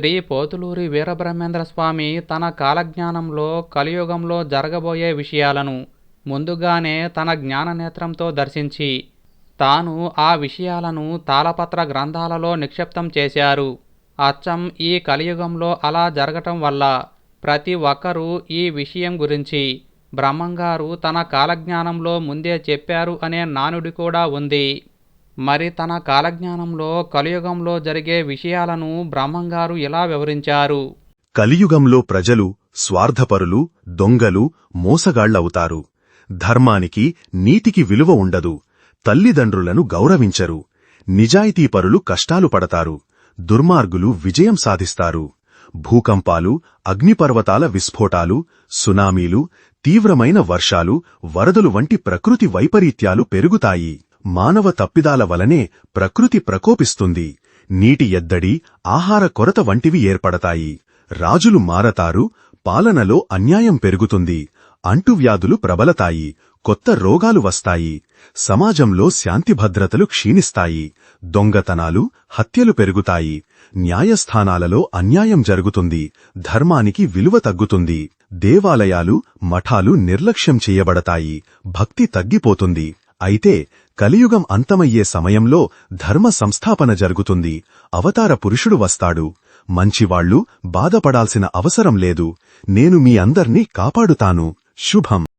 శ్రీ పోతులూరి వీరబ్రహ్మేంద్ర స్వామి తన కాలజ్ఞానంలో కలియుగంలో జరగబోయే విషయాలను ముందుగానే తన జ్ఞాననేత్రంతో దర్శించి తాను ఆ విషయాలను తాళపత్ర గ్రంథాలలో నిక్షిప్తం చేశారు. అచ్చం ఈ కలియుగంలో అలా జరగటం వల్ల ప్రతి ఒక్కరూ ఈ విషయం గురించి బ్రహ్మంగారు తన కాలజ్ఞానంలో ముందే చెప్పారు అనే నానుడి కూడా ఉంది. మరి తన కాలజ్ఞానంలో కలియుగంలో జరిగే విషయాలను బ్రహ్మంగారు ఇలా వివరించారు? కలియుగంలో ప్రజలు స్వార్థపరులు దొంగలు మోసగాళ్ళవుతారు. ధర్మానికి నీతికి విలువ ఉండదు. తల్లిదండ్రులను గౌరవించరు. నిజాయితీపరులు కష్టాలు పడతారు. దుర్మార్గులు విజయం సాధిస్తారు. భూకంపాలు అగ్నిపర్వతాల విస్ఫోటాలు సునామీలు తీవ్రమైన వర్షాలు వరదలు వంటి ప్రకృతి వైపరీత్యాలు పెరుగుతాయి. మానవ తప్పిదాల వలనే ప్రకృతి ప్రకోపిస్తుంది. నీటి ఎద్దడి ఆహార కొరత వంటివి ఏర్పడతాయి. రాజులు మారతారు పాలనలో అన్యాయం పెరుగుతుంది. అంటువ్యాధులు ప్రబలతాయి కొత్త రోగాలు వస్తాయి. సమాజంలో శాంతిభద్రతలు క్షీణిస్తాయి. దొంగతనాలు హత్యలు పెరుగుతాయి. న్యాయస్థానాలలో అన్యాయం జరుగుతుంది. ధర్మానికి విలువ తగ్గుతుంది. దేవాలయాలు మఠాలు నిర్లక్ష్యం చేయబడతాయి. భక్తి తగ్గిపోతుంది. అయితే కలియుగం అంతమయ్యే సమయంలో ధర్మ సంస్థాపన జరుగుతుంది. అవతార పురుషుడు వస్తాడు. మంచివాళ్ళు బాధపడాల్సిన అవసరం లేదు. నేను మీ అందర్నీ కాపాడుతాను. శుభం.